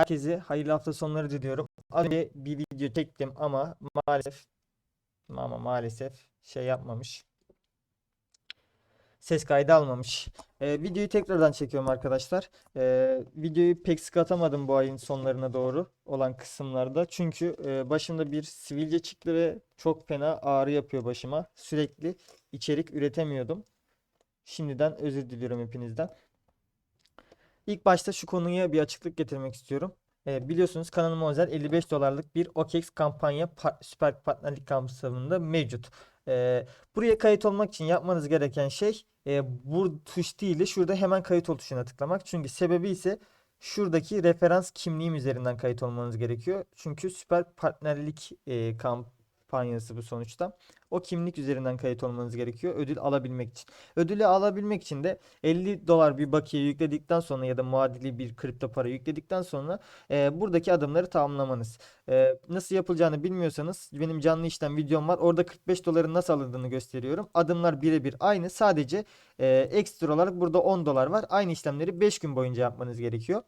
Herkese hayırlı hafta sonları diliyorum. Az önce bir video çektim ama maalesef ama maalesef şey yapmamış. Ses kaydı almamış. Ee, videoyu tekrardan çekiyorum arkadaşlar. Ee, videoyu pek sık atamadım bu ayın sonlarına doğru olan kısımlarda. Çünkü e, başımda bir sivilce çıktı ve çok fena ağrı yapıyor başıma. Sürekli içerik üretemiyordum. Şimdiden özür diliyorum hepinizden. İlk başta şu konuya bir açıklık getirmek istiyorum. Ee, biliyorsunuz kanalıma özel 55 dolarlık bir OKEX kampanya par- süper partnerlik kapsamında mevcut. Ee, buraya kayıt olmak için yapmanız gereken şey e, bu tuş değil de şurada hemen kayıt ol tuşuna tıklamak. Çünkü sebebi ise şuradaki referans kimliğim üzerinden kayıt olmanız gerekiyor. Çünkü süper partnerlik e, kampanyası bu sonuçta. O kimlik üzerinden kayıt olmanız gerekiyor ödül alabilmek için. Ödülü alabilmek için de 50 dolar bir bakiye yükledikten sonra ya da muadili bir kripto para yükledikten sonra e, buradaki adımları tamamlamanız. E, nasıl yapılacağını bilmiyorsanız benim canlı işlem videom var. Orada 45 doların nasıl alındığını gösteriyorum. Adımlar birebir aynı. Sadece e, ekstra olarak burada 10 dolar var. Aynı işlemleri 5 gün boyunca yapmanız gerekiyor.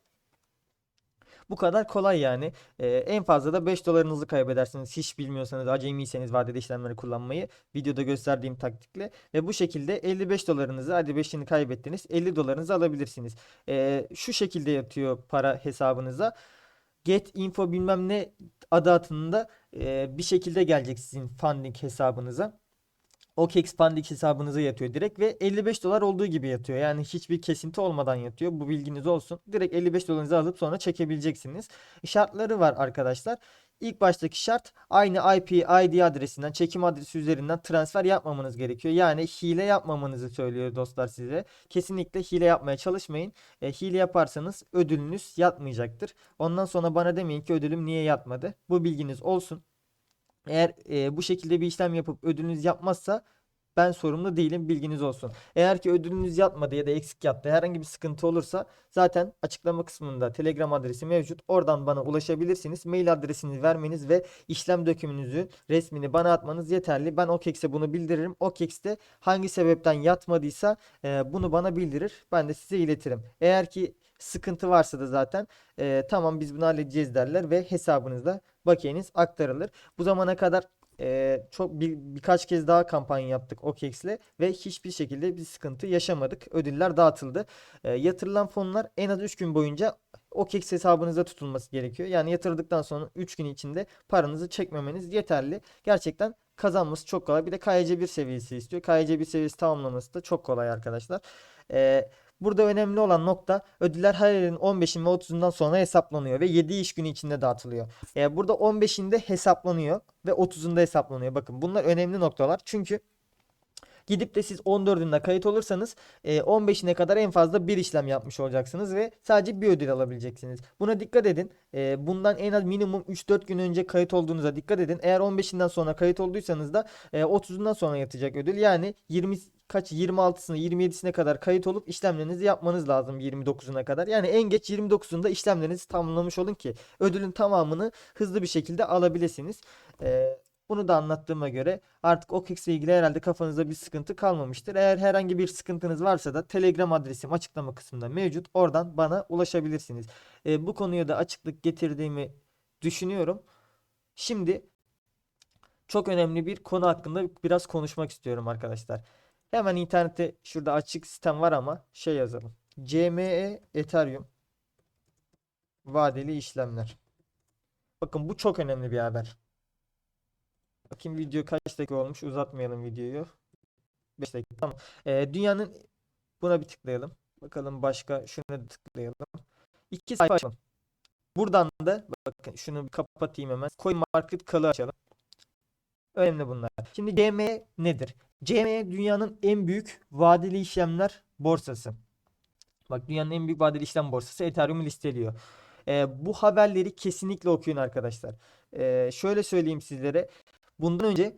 Bu kadar kolay yani. Ee, en fazla da 5 dolarınızı kaybedersiniz. Hiç bilmiyorsanız, acemiyseniz vadeli işlemleri kullanmayı videoda gösterdiğim taktikle ve bu şekilde 55 dolarınızı hadi 5'ini kaybettiniz 50 dolarınızı alabilirsiniz. Ee, şu şekilde yatıyor para hesabınıza. Get info bilmem ne adı altında e, bir şekilde gelecek sizin funding hesabınıza. OKEX Funding hesabınıza yatıyor direkt ve 55 dolar olduğu gibi yatıyor. Yani hiçbir kesinti olmadan yatıyor. Bu bilginiz olsun. Direkt 55 dolarınızı alıp sonra çekebileceksiniz. Şartları var arkadaşlar. İlk baştaki şart aynı IP ID adresinden çekim adresi üzerinden transfer yapmamanız gerekiyor. Yani hile yapmamanızı söylüyor dostlar size. Kesinlikle hile yapmaya çalışmayın. E, hile yaparsanız ödülünüz yatmayacaktır. Ondan sonra bana demeyin ki ödülüm niye yatmadı. Bu bilginiz olsun. Eğer e, bu şekilde bir işlem yapıp ödülünüz yapmazsa ben sorumlu değilim bilginiz olsun. Eğer ki ödülünüz yatmadı ya da eksik yattı herhangi bir sıkıntı olursa zaten açıklama kısmında Telegram adresi mevcut. Oradan bana ulaşabilirsiniz. Mail adresini vermeniz ve işlem dökümünüzü resmini bana atmanız yeterli. Ben OKEX'e bunu bildiririm. OKEX'te hangi sebepten yatmadıysa e, bunu bana bildirir. Ben de size iletirim. Eğer ki sıkıntı varsa da zaten e, tamam biz bunu halledeceğiz derler ve hesabınızda bakiyeniz aktarılır. Bu zamana kadar e, çok bir, birkaç kez daha kampanya yaptık OKEX'le ve hiçbir şekilde bir sıkıntı yaşamadık. Ödüller dağıtıldı. E, yatırılan fonlar en az 3 gün boyunca OKEX hesabınıza tutulması gerekiyor. Yani yatırdıktan sonra 3 gün içinde paranızı çekmemeniz yeterli. Gerçekten kazanması çok kolay. Bir de KYC1 seviyesi istiyor. KYC1 seviyesi tamamlaması da çok kolay arkadaşlar. E, Burada önemli olan nokta ödüller her ayın 15'in ve 30'undan sonra hesaplanıyor ve 7 iş günü içinde dağıtılıyor. E, burada 15'inde hesaplanıyor ve 30'unda hesaplanıyor. Bakın bunlar önemli noktalar. Çünkü Gidip de siz 14'ünde kayıt olursanız e, 15'ine kadar en fazla bir işlem yapmış olacaksınız ve sadece bir ödül alabileceksiniz. Buna dikkat edin. E, bundan en az minimum 3-4 gün önce kayıt olduğunuza dikkat edin. Eğer 15'inden sonra kayıt olduysanız da e, 30'undan sonra yatacak ödül. Yani 20 kaç 26'sına 27'sine kadar kayıt olup işlemlerinizi yapmanız lazım 29'una kadar. Yani en geç 29'unda işlemlerinizi tamamlamış olun ki ödülün tamamını hızlı bir şekilde alabilirsiniz. Ee, bunu da anlattığıma göre artık OKEX ile ilgili herhalde kafanızda bir sıkıntı kalmamıştır. Eğer herhangi bir sıkıntınız varsa da Telegram adresim açıklama kısmında mevcut. Oradan bana ulaşabilirsiniz. Ee, bu konuya da açıklık getirdiğimi düşünüyorum. Şimdi çok önemli bir konu hakkında biraz konuşmak istiyorum arkadaşlar. Hemen internette şurada açık sistem var ama şey yazalım. CME Ethereum vadeli işlemler. Bakın bu çok önemli bir haber. Bakayım video kaç dakika olmuş. Uzatmayalım videoyu. 5 dakika. Tamam. Ee, dünyanın buna bir tıklayalım. Bakalım başka şuna tıklayalım. İki sayfa açalım. Buradan da bakın şunu kapatayım hemen. Coin Market Kalı açalım. Önemli bunlar. Şimdi CME nedir? CME dünyanın en büyük vadeli işlemler borsası. Bak dünyanın en büyük vadeli işlem borsası Ethereum'u listeliyor. Ee, bu haberleri kesinlikle okuyun arkadaşlar. Ee, şöyle söyleyeyim sizlere. Bundan önce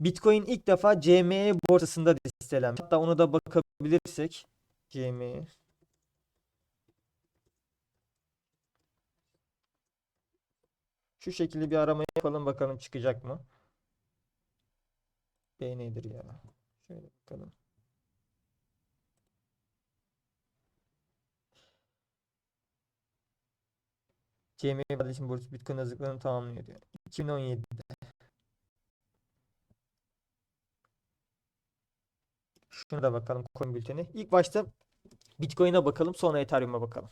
Bitcoin ilk defa CME borsasında listelenmiş. Hatta onu da bakabilirsek. CME. Şu şekilde bir arama yapalım bakalım çıkacak mı? B nedir ya? Şöyle bakalım. CME vadeli için borç Bitcoin hazırlıklarını tamamlıyor diyor. 2017'de. Şuna da bakalım coin bülteni. İlk başta Bitcoin'e bakalım sonra Ethereum'a bakalım.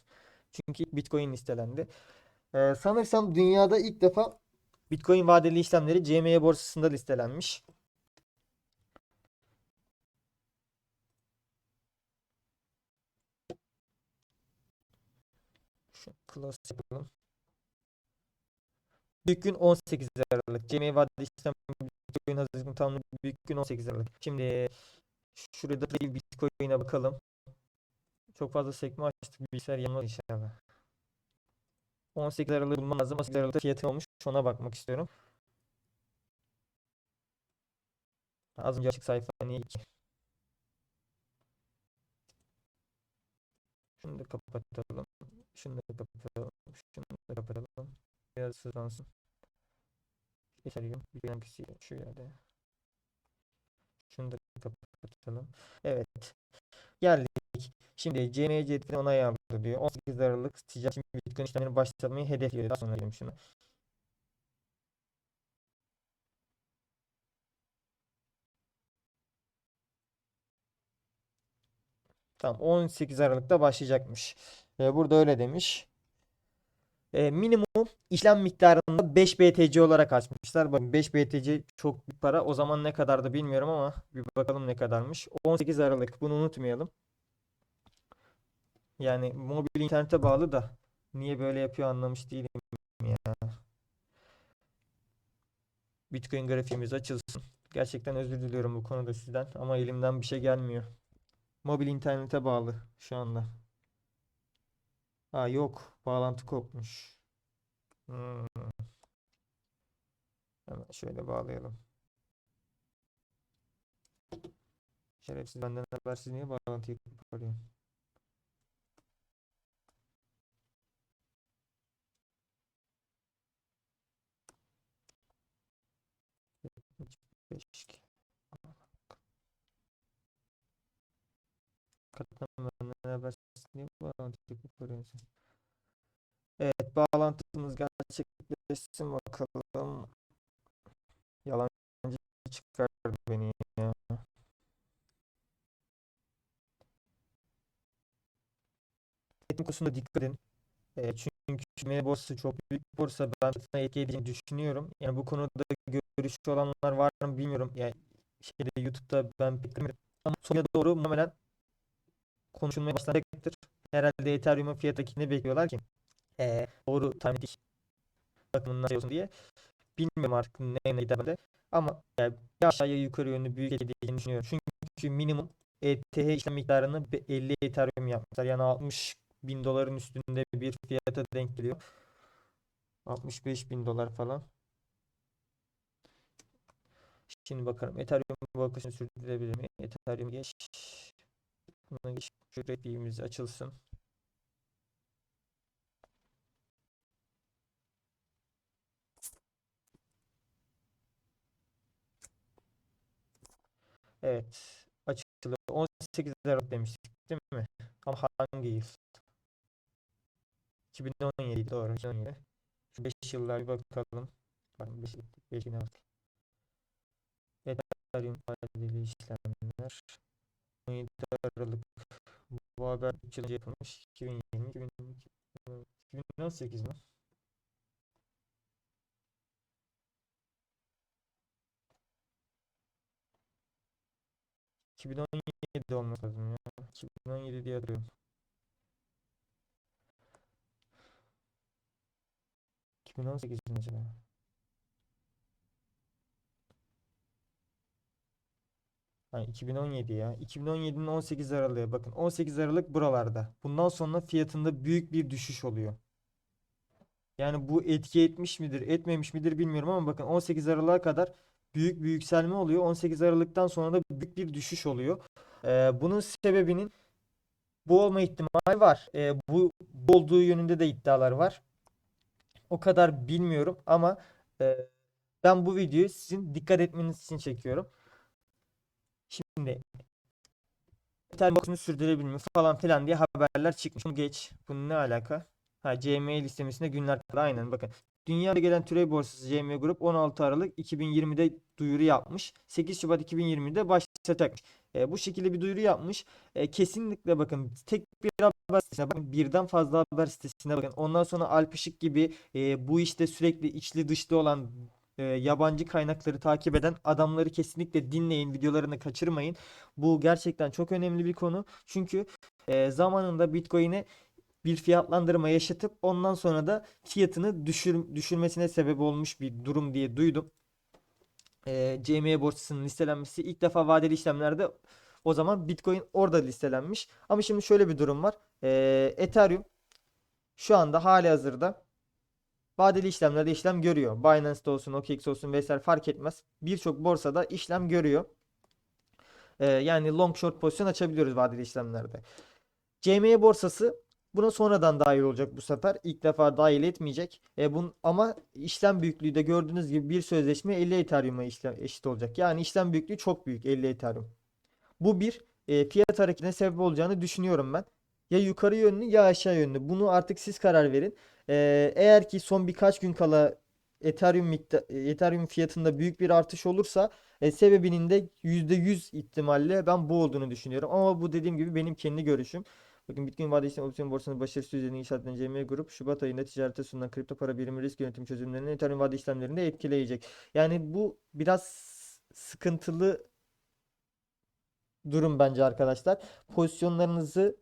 Çünkü Bitcoin listelendi. Ee, sanırsam dünyada ilk defa Bitcoin vadeli işlemleri CME borsasında listelenmiş. Şu close yapalım. Büyük gün 18 Aralık. CME vadeli işlem Bitcoin hazırlıklı tamamlı büyük gün 18 Aralık. Şimdi şurada da bir Bitcoin'e bakalım. Çok fazla sekme açtık. Bilgisayar yanmaz inşallah. 18 Aralık bulmam lazım. 18 Aralık'ta fiyatı olmuş. Ona bakmak istiyorum. Az önce açık sayfa niye 2? Şunu da kapatalım. Şunu da kapatalım. Şunu da kapatalım. Biraz hızlansın. Ethereum bir hangisi şu yerde. Şunu da kapatalım. Evet. Geldik. Şimdi CMC onay aldı diyor. 18 Aralık ticaret için Bitcoin işlemlerini başlatmayı hedefliyor. Daha sonra diyelim şunu. Tamam 18 Aralık'ta başlayacakmış. Ee, burada öyle demiş. Ee, minimum işlem miktarında 5 BTC olarak açmışlar. Bakın 5 BTC çok bir para. O zaman ne kadardı bilmiyorum ama bir bakalım ne kadarmış. 18 Aralık bunu unutmayalım. Yani mobil internete bağlı da niye böyle yapıyor anlamış değilim ya. Bitcoin grafiğimiz açılsın. Gerçekten özür diliyorum bu konuda sizden ama elimden bir şey gelmiyor. Mobil internete bağlı şu anda. Ha yok. Bağlantı kopmuş. Hmm. Hemen şöyle bağlayalım. Şerefsiz benden habersiz niye bağlantıyı koparıyor? Evet bağlantımız gerçekleşsin bakalım. Yalancı çıkardı beni ya. Eğitim konusunda dikkat edin. E, çünkü CME borsası çok büyük borsa. Ben sana etki edeceğini düşünüyorum. Yani bu konuda görüşü olanlar var mı bilmiyorum. Yani şeyde YouTube'da ben pek. Ama sonuna doğru muhtemelen konuşulmaya başlanacaktır. Herhalde Ethereum'un fiyattakini bekliyorlar ki e, doğru tahmin ediş bakımından şey olsun diye. Bilmiyorum artık ne gider de. Ama yani bir aşağıya yukarı yönlü büyük edeceğini düşünüyorum. Çünkü minimum ETH işlem miktarını 50 Ethereum yapmışlar. Yani 60 bin doların üstünde bir fiyata denk geliyor. 65 bin dolar falan. Şimdi bakalım. Ethereum bu akışını sürdürebilir mi? Ethereum geç. Buna geç. Şu açılsın. Evet. Açıldı. 18 Aralık demiştik değil mi? Ama hangi yıl? 2017 doğru. 2017. Şu 5 yıllar bir bakalım. Pardon 5 5 yine bak. Ethereum vadeli işlemler. 17 Aralık. Bu haber 3 yıl önce yapılmış. 2020, 2022, 2018 mi? ...2017 olması lazım ya. 2017 diye hatırlıyorum. 2018 mi Ha, 2017 ya. 2017'nin 18 Aralık'ı. Bakın 18 Aralık buralarda. Bundan sonra fiyatında büyük bir düşüş oluyor. Yani bu etki etmiş midir, etmemiş midir bilmiyorum ama bakın 18 Aralık'a kadar büyük bir yükselme oluyor. 18 Aralık'tan sonra da büyük bir düşüş oluyor. Ee, bunun sebebinin bu olma ihtimali var. Ee, bu, bu olduğu yönünde de iddialar var. O kadar bilmiyorum ama e, ben bu videoyu sizin dikkat etmeniz için çekiyorum. Şimdi Ethereum box'unu sürdürebilme falan filan diye haberler çıkmış. Bunu geç. Bunun ne alaka? Ha CME listesinde günler kala aynen bakın. Dünyada gelen türev borsası CME Grup 16 Aralık 2020'de duyuru yapmış. 8 Şubat 2020'de başlatacakmış. E, bu şekilde bir duyuru yapmış. E, kesinlikle bakın tek bir haber sitesine bakın birden fazla haber sitesine bakın. Ondan sonra Alp Işık gibi e, bu işte sürekli içli dışlı olan e, yabancı kaynakları takip eden adamları kesinlikle dinleyin, videolarını kaçırmayın. Bu gerçekten çok önemli bir konu. Çünkü e, zamanında Bitcoin'e bir fiyatlandırma yaşatıp ondan sonra da fiyatını düşür, düşürmesine sebep olmuş bir durum diye duydum. E, CME borsasının listelenmesi ilk defa vadeli işlemlerde o zaman Bitcoin orada listelenmiş. Ama şimdi şöyle bir durum var. E, Ethereum şu anda hali hazırda vadeli işlemlerde işlem görüyor. Binance'da olsun, OKX olsun vesaire fark etmez. Birçok borsada işlem görüyor. E, yani long short pozisyon açabiliyoruz vadeli işlemlerde. CME borsası buna sonradan dahil olacak bu sefer. İlk defa dahil etmeyecek. E, bun, ama işlem büyüklüğü de gördüğünüz gibi bir sözleşme 50 Ethereum'a eşit olacak. Yani işlem büyüklüğü çok büyük 50 Ethereum. Bu bir e, fiyat hareketine sebep olacağını düşünüyorum ben. Ya yukarı yönlü ya aşağı yönlü. Bunu artık siz karar verin. E, eğer ki son birkaç gün kala Ethereum miktar, Ethereum fiyatında büyük bir artış olursa e, sebebinin de %100 ihtimalle ben bu olduğunu düşünüyorum. Ama bu dediğim gibi benim kendi görüşüm. Bakın Bitcoin vadeli işlem opsiyon borsanın başarısı üzerine inşa edilen CME Grup Şubat ayında ticarete sunulan kripto para birimi risk yönetim çözümlerini Ethereum vadeli işlemlerinde etkileyecek. Yani bu biraz sıkıntılı durum bence arkadaşlar. Pozisyonlarınızı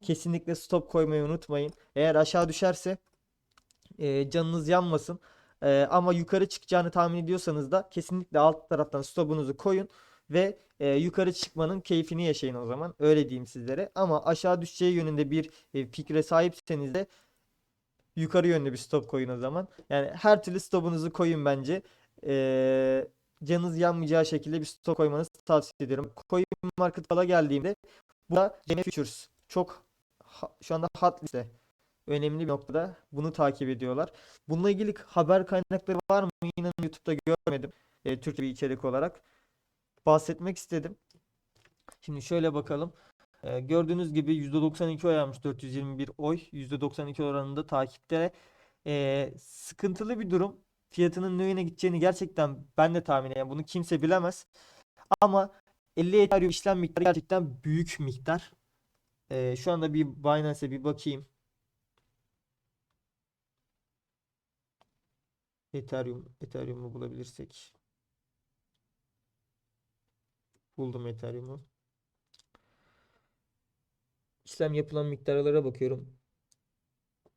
kesinlikle stop koymayı unutmayın. Eğer aşağı düşerse e, canınız yanmasın. E, ama yukarı çıkacağını tahmin ediyorsanız da kesinlikle alt taraftan stopunuzu koyun ve e, yukarı çıkmanın keyfini yaşayın o zaman. Öyle diyeyim sizlere. Ama aşağı düşeceği yönünde bir e, fikre sahipseniz de yukarı yönlü bir stop koyun o zaman. Yani her türlü stopunuzu koyun bence. E, canınız yanmayacağı şekilde bir stop koymanızı tavsiye ediyorum. Coin Market Fall'a geldiğimde bu da GM Futures çok ha- şu anda hot liste. Önemli bir noktada bunu takip ediyorlar. Bununla ilgili haber kaynakları var mı? İnanın YouTube'da görmedim. E, Türkçe bir içerik olarak. Bahsetmek istedim. Şimdi şöyle bakalım. E, gördüğünüz gibi %92 oy almış 421 oy. %92 oranında takipte. E, sıkıntılı bir durum. Fiyatının ne yöne gideceğini gerçekten ben de tahmin ediyorum. Bunu kimse bilemez. Ama 50 Ethereum işlem miktarı gerçekten büyük miktar. E, şu anda bir Binance'e bir bakayım. Ethereum, Ethereum'u bulabilirsek. Buldum Ethereum'u. İşlem yapılan miktarlara bakıyorum.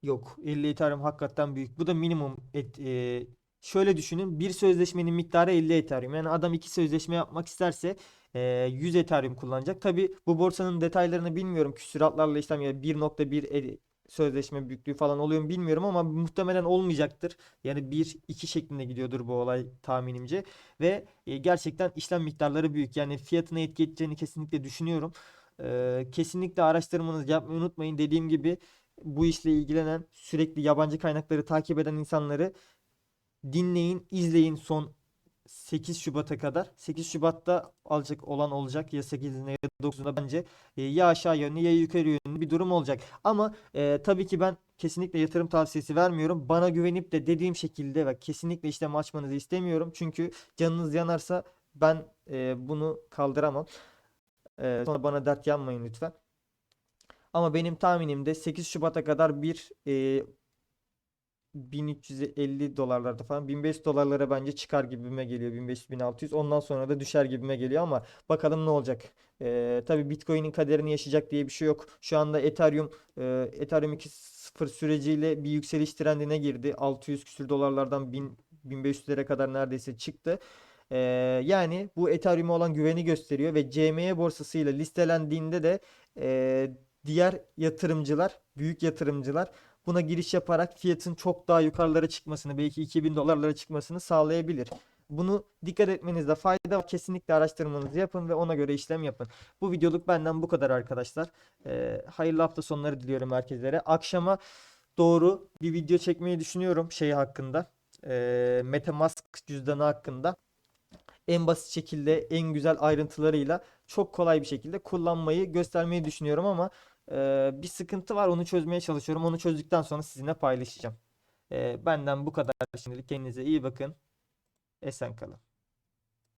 Yok. 50 Ethereum hakikaten büyük. Bu da minimum. Et, e, şöyle düşünün. Bir sözleşmenin miktarı 50 Ethereum. Yani adam iki sözleşme yapmak isterse e, 100 Ethereum kullanacak. Tabi bu borsanın detaylarını bilmiyorum. Küsuratlarla işlem ya 1.1 e- sözleşme büyüklüğü falan oluyor mu bilmiyorum ama muhtemelen olmayacaktır. Yani 1-2 şeklinde gidiyordur bu olay tahminimce. Ve e, gerçekten işlem miktarları büyük. Yani fiyatına etki edeceğini kesinlikle düşünüyorum. E, kesinlikle araştırmanızı yapmayı unutmayın. Dediğim gibi bu işle ilgilenen sürekli yabancı kaynakları takip eden insanları dinleyin, izleyin son 8 Şubat'a kadar. 8 Şubat'ta alacak olan olacak ya 8'inde ya 9'unda bence e, ya aşağı yönlü ya yukarı yönlü bir durum olacak. Ama e, tabii ki ben kesinlikle yatırım tavsiyesi vermiyorum. Bana güvenip de dediğim şekilde ve kesinlikle işlem açmanızı istemiyorum. Çünkü canınız yanarsa ben e, bunu kaldıramam. E, sonra bana dert yanmayın lütfen. Ama benim tahminimde 8 Şubat'a kadar bir e, 1350 dolarlarda falan 1500 dolarlara bence çıkar gibime geliyor 1500-1600 ondan sonra da düşer gibime geliyor ama bakalım ne olacak. Ee, tabii Bitcoin'in kaderini yaşayacak diye bir şey yok. Şu anda Ethereum e, Ethereum 2.0 süreciyle bir yükseliş trendine girdi. 600 küsür dolarlardan 1000 1500'lere kadar neredeyse çıktı. Ee, yani bu Ethereum'a olan güveni gösteriyor ve CME borsasıyla listelendiğinde de e, diğer yatırımcılar, büyük yatırımcılar buna giriş yaparak fiyatın çok daha yukarılara çıkmasını, belki 2000 dolarlara çıkmasını sağlayabilir. Bunu dikkat etmenizde fayda var. Kesinlikle araştırmanızı yapın ve ona göre işlem yapın. Bu videoluk benden bu kadar arkadaşlar. Ee, hayırlı hafta sonları diliyorum herkeslere. Akşama doğru bir video çekmeyi düşünüyorum şey hakkında. Ee, MetaMask cüzdanı hakkında. En basit şekilde, en güzel ayrıntılarıyla çok kolay bir şekilde kullanmayı göstermeyi düşünüyorum ama e, bir sıkıntı var. Onu çözmeye çalışıyorum. Onu çözdükten sonra sizinle paylaşacağım. E, benden bu kadar şimdilik. Kendinize iyi bakın. Esen kalın.